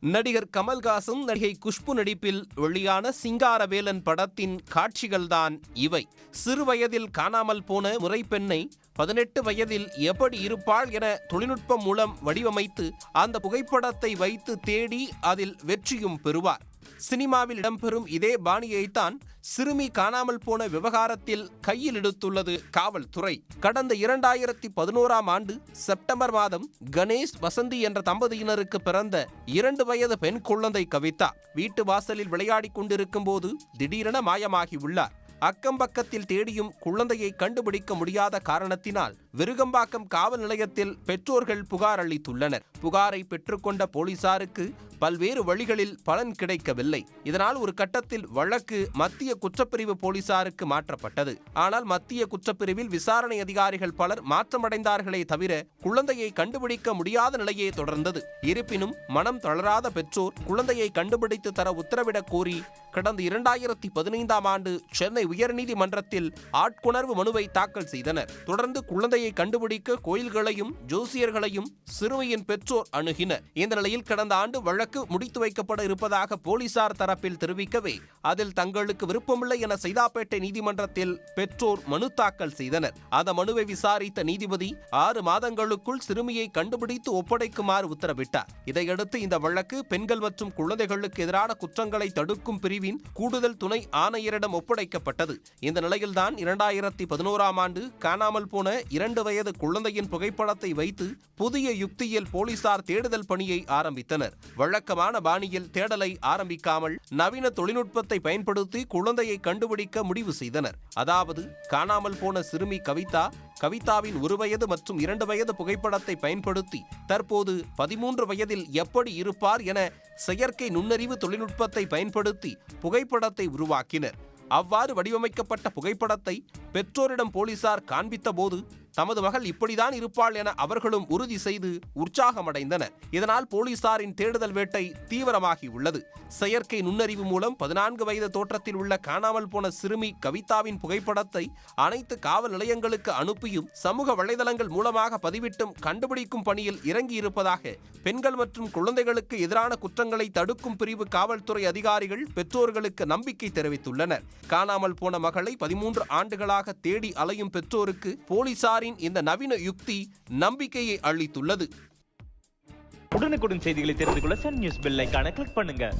நடிகர் கமல்ஹாசன் நடிகை குஷ்பு நடிப்பில் வெளியான சிங்காரவேலன் படத்தின் காட்சிகள்தான் இவை. சிறு வயதில் காணாமல் போன முறைப்பெண்ணை பதினெட்டு வயதில் எப்படி இருப்பாள் என தொழில்நுட்பம் மூலம் வடிவமைத்து அந்த புகைப்படத்தை வைத்து தேடி அதில் வெற்றியும் பெறுவார். சினிமாவில் இடம்பெறும் இதே பாணியைத்தான் சிறுமி காணாமல் போன விவகாரத்தில் கையில் எடுத்துள்ளது காவல்துறை. கடந்த இரண்டாயிரத்தி பதினோராம் ஆண்டு செப்டம்பர் மாதம் கணேஷ் வசந்தி என்ற தம்பதியினருக்கு பிறந்த இரண்டு வயது பெண் குழந்தை கவிதா வீட்டு வாசலில் விளையாடிக் கொண்டிருக்கும் போது திடீரென மாயமாகி உள்ளார். அக்கம் பக்கத்தில் தேடியும் குழந்தையை கண்டுபிடிக்க முடியாத காரணத்தினால் விருகம்பாக்கம் காவல் நிலையத்தில் பெற்றோர்கள் புகார் அளித்துள்ளனர். புகாரை பெற்றுக்கொண்ட போலீசாருக்கு பல்வேறு வழிகளில் பலன் கிடைக்கவில்லை. இதனால் ஒரு கட்டத்தில் வழக்கு மத்திய குற்றப்பிரிவு போலீசாருக்கு மாற்றப்பட்டது. ஆனால் மத்திய குற்றப்பிரிவில் விசாரணை அதிகாரிகள் பலர் மாற்றமடைந்தார்களே தவிர குழந்தையை கண்டுபிடிக்க முடியாத நிலையே தொடர்ந்தது. இருப்பினும் மனம் தளராத பெற்றோர் குழந்தையை கண்டுபிடித்து தர உத்தரவிடக் கோரி கடந்த இரண்டாயிரத்தி பதினைந்தாம் ஆண்டு சென்னை உயர்நீதிமன்றத்தில் ஆட்கொணர்வு மனுவை தாக்கல் செய்தனர். தொடர்ந்து குழந்தையை கண்டுபிடிக்க கோயில்களையும் ஜோசியர்களையும் சிறுமியின் பெற்றோர் அணுகினர். இந்த நிலையில் கடந்த ஆண்டு வழக்கு முடித்து வைக்கப்பட இருப்பதாக போலீசார் தரப்பில் தெரிவிக்கவே அதில் தங்களுக்கு விருப்பமில்லை என சைதாப்பேட்டை நீதிமன்றத்தில் பெற்றோர் மனு தாக்கல் செய்தனர். அந்த மனுவை விசாரித்த நீதிபதி ஆறு மாதங்களுக்குள் சிறுமியை கண்டுபிடித்து ஒப்படைக்குமாறு உத்தரவிட்டார். இதையடுத்து இந்த வழக்கு பெண்கள் மற்றும் குழந்தைகளுக்கு எதிரான குற்றங்களை தடுக்கும் பிரிவின் கூடுதல் துணை ஆணையரிடம் ஒப்படைக்கப்பட்டது. இந்த நிலையில்தான் இரண்டாயிரத்தி பதினோராம் ஆண்டு காணாமல் போன இரண்டு வயது குழந்தையின் புகைப்படத்தை வைத்து புதிய யுக்தியில் போலீசார் தேடுதல் பணியை ஆரம்பித்தனர். வழக்கமான பாணியில் தேடலை ஆரம்பிக்காமல் நவீன தொழில்நுட்பத்தை பயன்படுத்தி குழந்தையை கண்டுபிடிக்க முடிவு செய்தனர். அதாவது காணாமல் போன சிறுமி கவிதா கவிதாவின் ஒரு வயது மற்றும் இரண்டு வயது புகைப்படத்தை பயன்படுத்தி தற்போது பதிமூன்று வயதில் எப்படி இருப்பார் என செயற்கை நுண்ணறிவு தொழில்நுட்பத்தை பயன்படுத்தி புகைப்படத்தை உருவாக்கினர். அவ்வாறு வடிவமைக்கப்பட்ட புகைப்படத்தை பெற்றோரிடம் போலீசார் காண்பித்த போது தமது மகள் இப்படிதான் இருப்பாள் என அவர்களும் உறுதி செய்து உற்சாகமடைந்தனர் இதனால் போலீசாரின் தேடுதல் வேட்டை தீவிரமாகி உள்ளது. செயற்கை நுண்ணறிவு மூலம் பதினான்கு வயது தோற்றத்தில் உள்ள காணாமல் போன சிறுமி கவிதாவின் புகைப்படத்தை அனைத்து காவல் நிலையங்களுக்கு அனுப்பியும் சமூக வலைதளங்கள் மூலமாக பதிவிட்டும் கண்டுபிடிக்கும் பணியில் இறங்கியிருப்பதாக பெண்கள் மற்றும் குழந்தைகளுக்கு எதிரான குற்றங்களை தடுக்கும் பிரிவு காவல்துறை அதிகாரிகள் பெற்றோர்களுக்கு நம்பிக்கை தெரிவித்துள்ளனர். காணாமல் போன மகளை பதிமூன்று ஆண்டுகளாக தேடி அலையும் பெற்றோருக்கு போலீசாரின் இந்த நவீன யுக்தி நம்பிக்கையை அளித்துள்ளது. உடனுக்குடன் செய்திகளை தெரிந்து கொள்ள சன் நியூஸ் பெல் ஐகானை கிளிக் பண்ணுங்க.